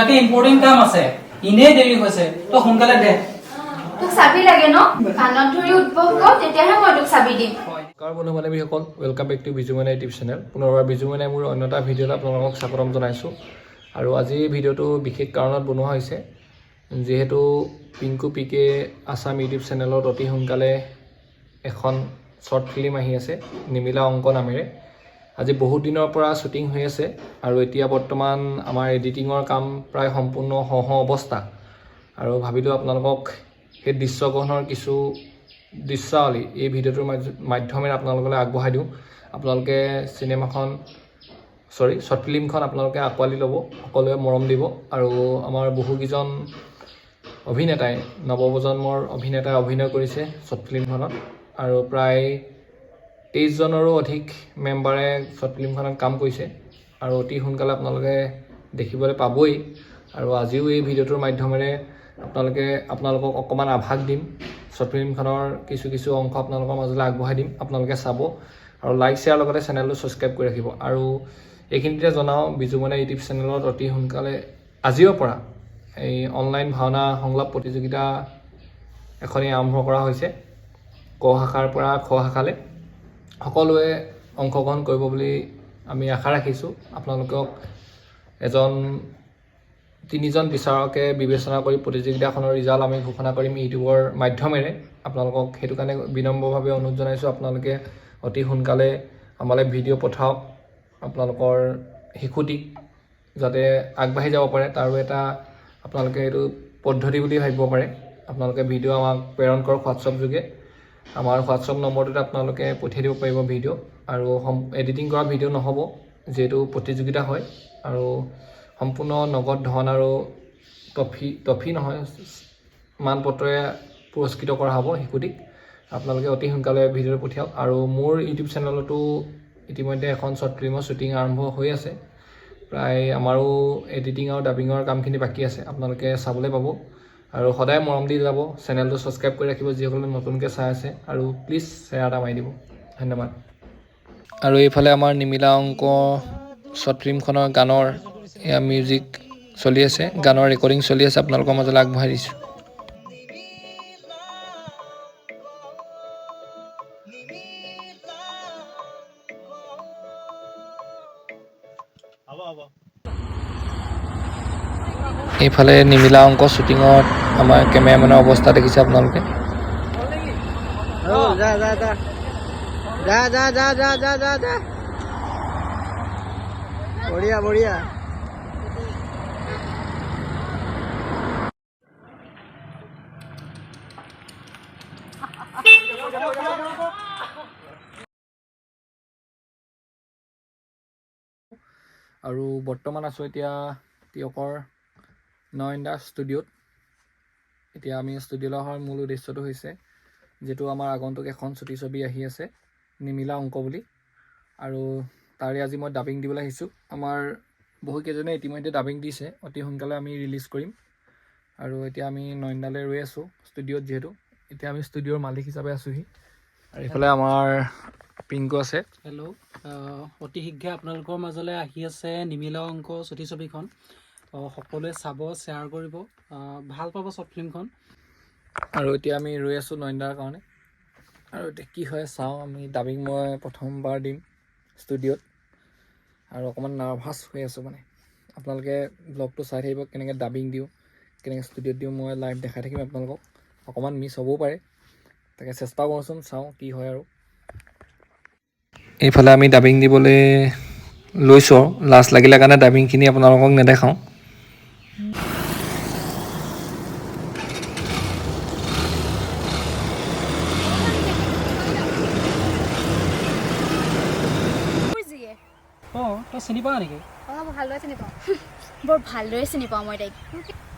তাতে ইম্পৰ্টেণ্ট কাম আছে। এনেই দেৰি হৈছে। তই সোনকালে দে। তোক চাবি লাগে ন? কাণত ধৰি উদ্ভৱ কৰ তেতিয়াহে মই তোক চাবি দিম। নমস্কাৰ বন্ধু বান্ধৱীসকল welcome back to Biju Maina YouTube channel পুনৰবাৰ বিজু মাইনাই মোৰ অন্য এটা ভিডিঅ'ত আপোনালোকক স্বাগতম জনাইছোঁ। আৰু আজি ভিডিঅ'টো বিশেষ কাৰণত বনোৱা হৈছে। যিহেতু Pinku P K Assam YouTube চেনেলত অতি সোনকালে এখন শ্বৰ্ট ফিল্ম আহি আছে নিমিলা অঙ্ক নামেৰে। আজি বহুত দিনৰ পৰা শ্বুটিং হৈ আছে আৰু এতিয়া বৰ্তমান আমাৰ এডিটিঙৰ কাম প্ৰায় সম্পূৰ্ণ হওঁ হওঁ অৱস্থা। আৰু ভাবিলোঁ আপোনালোকক সেই দৃশ্যগ্ৰহণৰ কিছু দৃশ্যাৱলী এই ভিডিঅ'টোৰ মাধ্য- মাধ্যমেৰে আপোনালোকলৈ আগবঢ়াই দিওঁ। আপোনালোকে চিনেমাখন চৰি শ্বৰ্ট ফিল্মখন আপোনালোকে আঁকোৱালি ল'ব সকলোৱে মৰম দিব। আৰু আমাৰ বহুকেইজন অভিনেতাই নৱপ্ৰজন্মৰ অভিনেতাই অভিনয় কৰিছে শ্বৰ্ট ফিল্মখনত। আৰু প্ৰায় তেইছজনৰো অধিক মেম্বাৰে শ্বৰ্ট ফিল্মখনত কাম কৰিছে আৰু অতি সোনকালে আপোনালোকে দেখিবলৈ পাবই। আৰু আজিও এই ভিডিঅ'টোৰ মাধ্যমেৰে আপোনালোকে আপোনালোকক অকণমান আভাস দিম। শ্বৰ্ট ফিল্মখনৰ কিছু কিছু অংশ আপোনালোকৰ মাজলৈ আগবঢ়াই দিম আপোনালোকে চাব। আৰু লাইক শ্বেয়াৰ লগতে চেনেলটো ছাবস্ক্ৰাইব কৰি ৰাখিব। আৰু এইখিনিতে জনাওঁ বিজুমনা ইউটিউব চেনেলত অতি সোনকালে আজিৰ পৰা এই অনলাইন ভাওনা সংলাপ প্ৰতিযোগিতা এখনেই আৰম্ভ কৰা হৈছে। ক শাখাৰ পৰা খ শাখালৈ। সকলোৱে অংশগ্ৰহণ কৰিব বুলি আমি আশা ৰাখিছোঁ। আপোনালোকক এজন তিনিজন বিচাৰকে বিবেচনা কৰি প্ৰতিযোগিতাখনৰ ৰিজাল্ট আমি ঘোষণা কৰিম ইউটিউবৰ মাধ্যমেৰে। আপোনালোকক সেইটো কাৰণে বিনম্ৰভাৱে অনুৰোধ জনাইছোঁ আপোনালোকে অতি সোনকালে আমালৈ ভিডিঅ' পঠাওক আপোনালোকৰ শিশুটিক যাতে আগবাঢ়ি যাব পাৰে। তাৰো এটা আপোনালোকে এইটো পদ্ধতি বুলি ভাবিব পাৰে। আপোনালোকে ভিডিঅ' আমাক প্ৰেৰণ কৰক হোৱাটছআপ যোগে। আমাৰ হোৱাটছআপ নম্বৰটোত আপোনালোকে পঠিয়াই দিব পাৰিব ভিডিঅ' আৰু সম এডিটিং কৰা ভিডিঅ' নহ'ব যিহেতু প্ৰতিযোগিতা হয় আৰু সম্পূৰ্ণ নগদ ধন আৰু ট্ৰফি ট্ৰফি নহয় মানপত্ৰৰে পুৰস্কৃত কৰা হ'ব শিশুটিক। আপোনালোকে অতি সোনকালে ভিডিঅ'টো পঠিয়াওক। আৰু মোৰ ইউটিউব চেনেলতো ইতিমধ্যে এখন শ্বৰ্ট ফিল্মৰ শ্বুটিং আৰম্ভ হৈ আছে। প্ৰায় আমাৰো এডিটিং আৰু ডাবিঙৰ কামখিনি বাকী আছে। আপোনালোকে চাবলৈ পাব। আৰু সদায় মৰম দি যাব। চেনেলটো ছাবস্ক্ৰাইব কৰি ৰাখিব, যিসকলে নতুনকৈ চাই আছে। আৰু প্লিজ শ্বেয়াৰ এটা মাৰি দিব। ধন্যবাদ। আৰু এইফালে আমাৰ নিমিলা অঙ্ক শ্বৰ্ট ফিল্মখনৰ গানৰ এয়া মিউজিক চলি আছে। গানৰ ৰেকৰ্ডিং চলি আছে। আপোনালোকৰ মাজলৈ আগবঢ়াই দিছোঁ। এইফালে নিমিলা অংক শ্বুটিঙত আমাৰ কেমেৰামেনৰ অৱস্থা দেখিছে আপোনালোকে। আৰু বৰ্তমান আছোঁ এতিয়া তিয়কৰ নয়নদা ষ্টুডিঅ'ত। এতিয়া আমি ষ্টুডিঅ'লৈ অহাৰ মূল উদ্দেশ্যটো হৈছে যিটো আমাৰ আগন্তুক এখন ছুটি ছবি আহি আছে নিমিলা অংক বুলি। আৰু তাৰে আজি মই ডাবিং দিবলৈ আহিছোঁ। আমাৰ বহুকেইজনে ইতিমধ্যে ডাবিং দিছে অতি সোনকালে আমি ৰিলিজ কৰিম। আৰু এতিয়া আমি নয়নদালৈ ৰৈ আছোঁ ষ্টুডিঅ'ত যিহেতু। এতিয়া আমি ষ্টুডিঅ'ৰ মালিক হিচাপে আছোঁহি। আৰু এইফালে আমাৰ পিংকু আছে। হেল্ল' অতি শীঘ্ৰে আপোনালোকৰ মাজলৈ আহি আছে নিমিলা অংক চুটি ছবিখন। সকলোৱে চাব শ্বেয়াৰ কৰিব। ভাল পাব শ্বৰ্ট ফিল্মখন আৰু এতিয়া আমি ৰৈ আছোঁ নয়নদাৰ কাৰণে। আৰু এতিয়া কি হয় চাওঁ আমি ডাবিং মই প্ৰথমবাৰ দিম ষ্টুডিঅ'ত আৰু অকণমান নাৰ্ভাছ হৈ আছোঁ মানে। আপোনালোকে ব্লগটো চাই থাকিব কেনেকৈ ডাবিং দিওঁ কেনেকৈ ষ্টুডিঅ'ত দিওঁ মই লাইভ দেখাই থাকিম আপোনালোকক। অকণমান মিছ হ'বও পাৰে। তাকে চেষ্টা কৰোঁচোন চাওঁ কি হয় আৰু। এইফালে আমি ডাবিং দিবলৈ লৈছোঁ আৰু। লাজ লাগিলে কাৰণে ডাবিংখিনি আপোনালোকক নেদেখাওঁ। অঁ তই চিনি পাৱ নেকি? অঁ ভালদৰে চিনি পাওঁ। বৰ ভালদৰে চিনি পাওঁ মই তাইক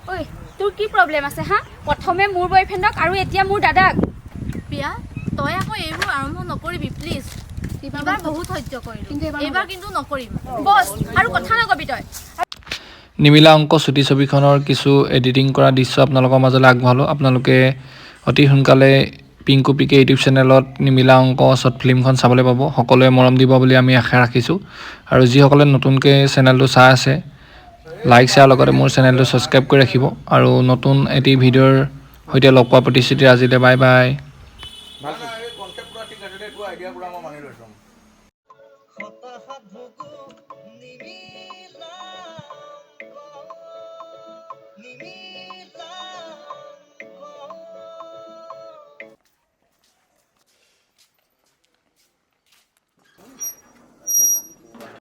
ঐ তোৰ কি প্ৰব্লেম আছে হা? প্ৰথমে মোৰ বয়ফ্ৰেণ্ডক আৰু এতিয়া মোৰ দাদাক। প্ৰিয়া তই আকৌ এইবোৰ আৰম্ভ নকৰিবি প্লিজ। এইবাৰ বহুত সহ্য কৰিলোঁ। এইবাৰ কিন্তু নকৰিম। বছ আৰু কথা নকবি তই। নিমিলা অংক চুটি ছবিখনৰ কিছু এডিটিং কৰা দৃশ্য আপোনালোকৰ মাজলৈ আগবঢ়ালোঁ। আপোনালোকে অতি সোনকালে পিংকু পিকে ইউটিউব চেনেলত নিমিলা অংক শ্বৰ্ট ফিল্মখন চাবলৈ পাব। সকলোৱে মৰম দিব বুলি আমি আশা ৰাখিছোঁ। আৰু যিসকলে নতুনকৈ চেনেলটো চাই আছে লাইক শ্বেয়াৰ লগতে মোৰ চেনেলটো ছাবস্ক্ৰাইব কৰি ৰাখিব। আৰু নতুন এটি ভিডিঅ'ৰ সৈতে লগ পোৱা প্ৰতিশ্ৰুতি আজিলৈ বাই বাই